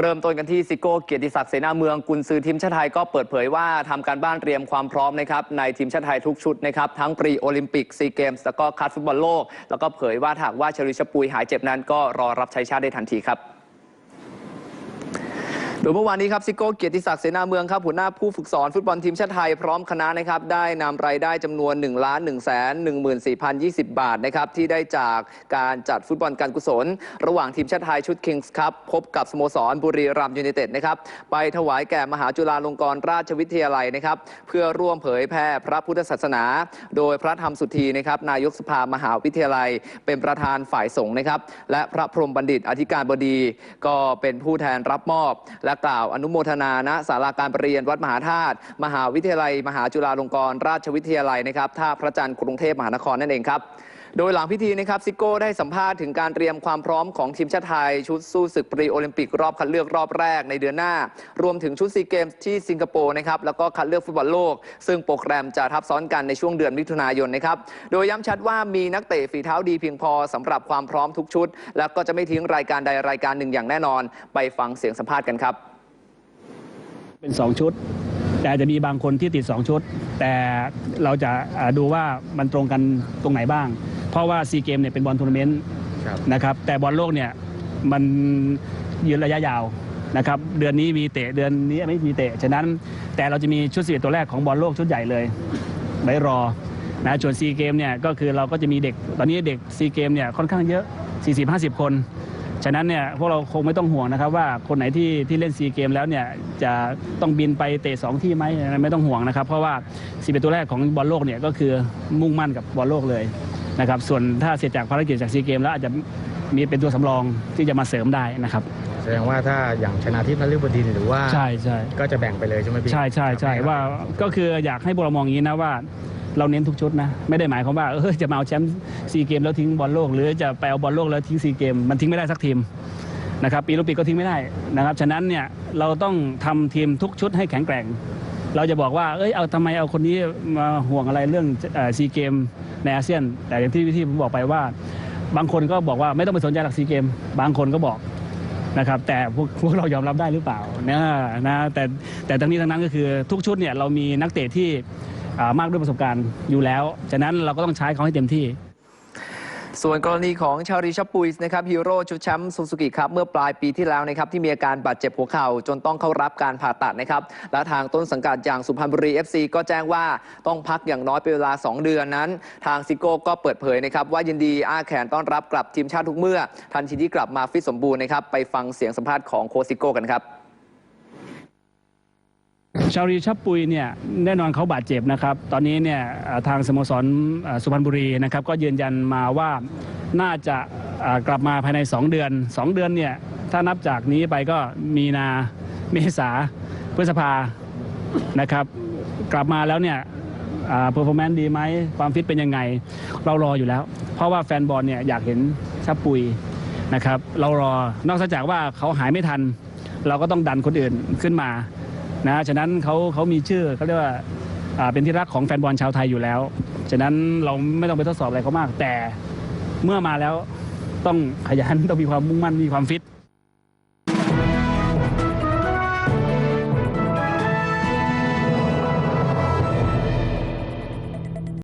เริ่มต้นกันที่ซิโก้เกียรติศักดิ์เสนาเมืองกุนซือทีมชาติไทยก็เปิดเผยว่าทำการบ้านเตรียมความพร้อมนะครับในทีมชาติไทยทุกชุดนะครับทั้งปรีโอลิมปิกซีเกมส์แล้วก็คัดฟุตบอลโลก แล้วก็เผยว่าถ้าหากว่าชลิชปุยหายเจ็บนั้นก็รอรับใช้ชาติได้ทันทีครับ โดยเมื่อวานนี้ครับซิโก้เกียรติศักดิ์เสนาเมืองครับหัวหน้าผู้ฝึกสอนฟุตบอลทีมชาติไทยพร้อมคณะนะครับได้นำรายได้จำนวน1 1 1 1 4 0 20 บาทนะครับที่ได้จากการจัดฟุตบอลการกุศล ระหว่างทีมชาติไทยชุดคิงส์ครับพบกับสโมสรบุรีรัมย์ยูไนเต็ดนะครับไปถวายแก่มหาจุฬาลงกรณราชวิทยาลัยนะครับเพื่อร่วมเผยแพร่พระพุทธศาสนา โดยพระธรรมสุธีนะครับนายกสภามหาวิทยาลัย เป็นประธานฝ่ายสงฆ์นะครับและพระพรหมบัณฑิตอธิการบดีก็เป็นผู้แทนรับมอบและกล่าวอนุโมทนาณศาลาการประเรียนวัดมหาธาตุมหาวิทยาลัย มหาจุฬาลงกรณราชวิทยาลัยนะครับท่าพระจันทร์กรุงเทพมหานครนั่นเองครับ โดยหลังพิธีนะครับซิโก้ได้สัมภาษณ์ถึงการเตรียมความพร้อมของทีมชาติไทย ชุดสู้ศึกปรีโอลิมปิกรอบคัดเลือกรอบแรกในเดือนหน้า รวมถึงชุดซีเกมส์ที่สิงคโปร์นะครับแล้วก็คัดเลือกฟุตบอลโลก ซึ่งโปรแกรมจะทับซ้อนกันในช่วงเดือนมิถุนายนนะครับโดยย้ำชัดว่ามีนักเตะฝีเท้าดีเพียงพอสำหรับความพร้อมทุกชุด แล้วก็จะไม่ทิ้งรายการใดรายการหนึ่งอย่างแน่นอน ไปฟังเสียงสัมภาษณ์กันครับ เป็น 2 ชุดแต่จะมีบางคนที่ติด 2 ชุด แต่เราจะดูว่ามันตรงกันตรงไหนบ้าง เพราะว่าซีเกมเนี่ยเป็นบอลทัวร์นาเมนต์ครับนะครับแต่บอลโลกเนี่ยมันยืนระยะยาวนะครับเดือนนี้มีเตะเดือนนี้ไม่มีเตะฉะนั้นแต่เราจะมีชุดสิบตัวแรกของบอลโลกชุดใหญ่เลยไว้รอนะส่วนซีเกมเนี่ยก็คือเราก็จะมีเด็กตอนนี้เด็กซีเกมเนี่ยค่อนข้างเยอะ 40-50 คน ฉะนั้นเนี่ยพวกเราคงไม่ต้องห่วงนะครับว่าคนไหนที่ที่เล่นซีเกมแล้วเนี่ยจะต้องบินไปเตะสองที่ไหมไม่ต้องห่วงนะครับ เพราะว่าสิบตัวแรกของบอลโลกเนี่ยก็คือมุ่งมั่นกับบอลโลกเลย นะครับส่วนถ้าเสร็จจากภารกิจจากซีเกมแล้วอาจจะมีเป็นตัวสำรองที่จะมาเสริมได้นะครับ แสดงว่าถ้าอย่างชนะทิพย์นฤบดินทร์หรือว่าใช่ใช่ก็จะแบ่งไปเลยใช่ไหมพี่ใช่ใช่ใช่ว่าก็คืออยากให้พวกเรามองอย่างนี้นะว่าเราเน้นทุกชุดนะ ไม่ได้หมายความว่าเออจะมาเอาแชมป์ซีเกมแล้วทิ้งบอลโลก หรือจะไปเอาบอลโลกแล้วทิ้งซีเกมมันทิ้งไม่ได้สักทีมนะครับปีโอลิมปิกก็ทิ้งไม่ได้นะครับฉะนั้นเนี่ยเราต้องทำทีมทุกชุดให้แข็งแกร่ง เราจะบอกว่า เอ้ย เอาทำไมเอาคนนี้มาห่วงอะไรเรื่องซีเกมในอาเซียน แต่อย่างที่ที่ผมบอกไปว่า บางคนก็บอกว่าไม่ต้องไปสนใจหลักซีเกม บางคนก็บอกนะครับ แต่พวกพวกเรายอมรับได้หรือเปล่านะนะแต่แต่ทั้งนี้ทั้งนั้นก็คือทุกชุดเนี่ยเรามีนักเตะที่มากด้วยประสบการณ์อยู่แล้ว ฉะนั้นเราก็ต้องใช้เขาให้เต็มที่ ส่วนกรณีของชาริชปุยส์นะครับฮีโร่ชุดแชมป์ซูซูกิครับเมื่อปลายปีที่แล้วนะครับที่มีอาการบาดเจ็บหัวเข่าจนต้องเข้ารับการผ่าตัดนะครับและทางต้นสังกัดอย่างสุพรรณบุรี FC ก็แจ้งว่าต้องพักอย่างน้อยเป็นเวลา 2 เดือนนั้น ทางซิโก้ก็เปิดเผยนะครับว่ายินดีอ้าแขนต้อนรับกลับทีมชาติทุกเมื่อ ทันทีที่กลับมาฟิตสมบูรณ์นะครับไปฟังเสียงสัมภาษณ์ของโคซิโก้กันครับ ชารีชับปุยเนี่ยแน่นอนเขาบาดเจ็บนะครับ ตอนนี้เนี่ยทางสโมสรสุพรรณบุรีนะครับก็ยืนยันมาว่าน่าจะกลับมาภายใน 2 เดือน 2 เดือนเนี่ยถ้านับจากนี้ไปก็มีนาเมษาพฤษภานะครับกลับมาแล้วเนี่ยเพอร์ฟอร์แมนซ์ดีไหมความฟิตเป็นยังไง เรารออยู่แล้ว เพราะว่าแฟนบอลเนี่ยอยากเห็นชับปุยนะครับเรารอนอกจากว่าเขาหายไม่ทัน เราก็ต้องดันคนอื่นขึ้นมา นะฉะนั้นเขาเขามีชื่อเขาเรียกว่าอ่าเป็นที่รักของแฟนบอลชาวไทยอยู่แล้ว ฉะนั้นเราไม่ต้องไปทดสอบอะไรเขามาก แต่เมื่อมาแล้วต้องขยันต้องมีความมุ่งมั่นมีความฟิต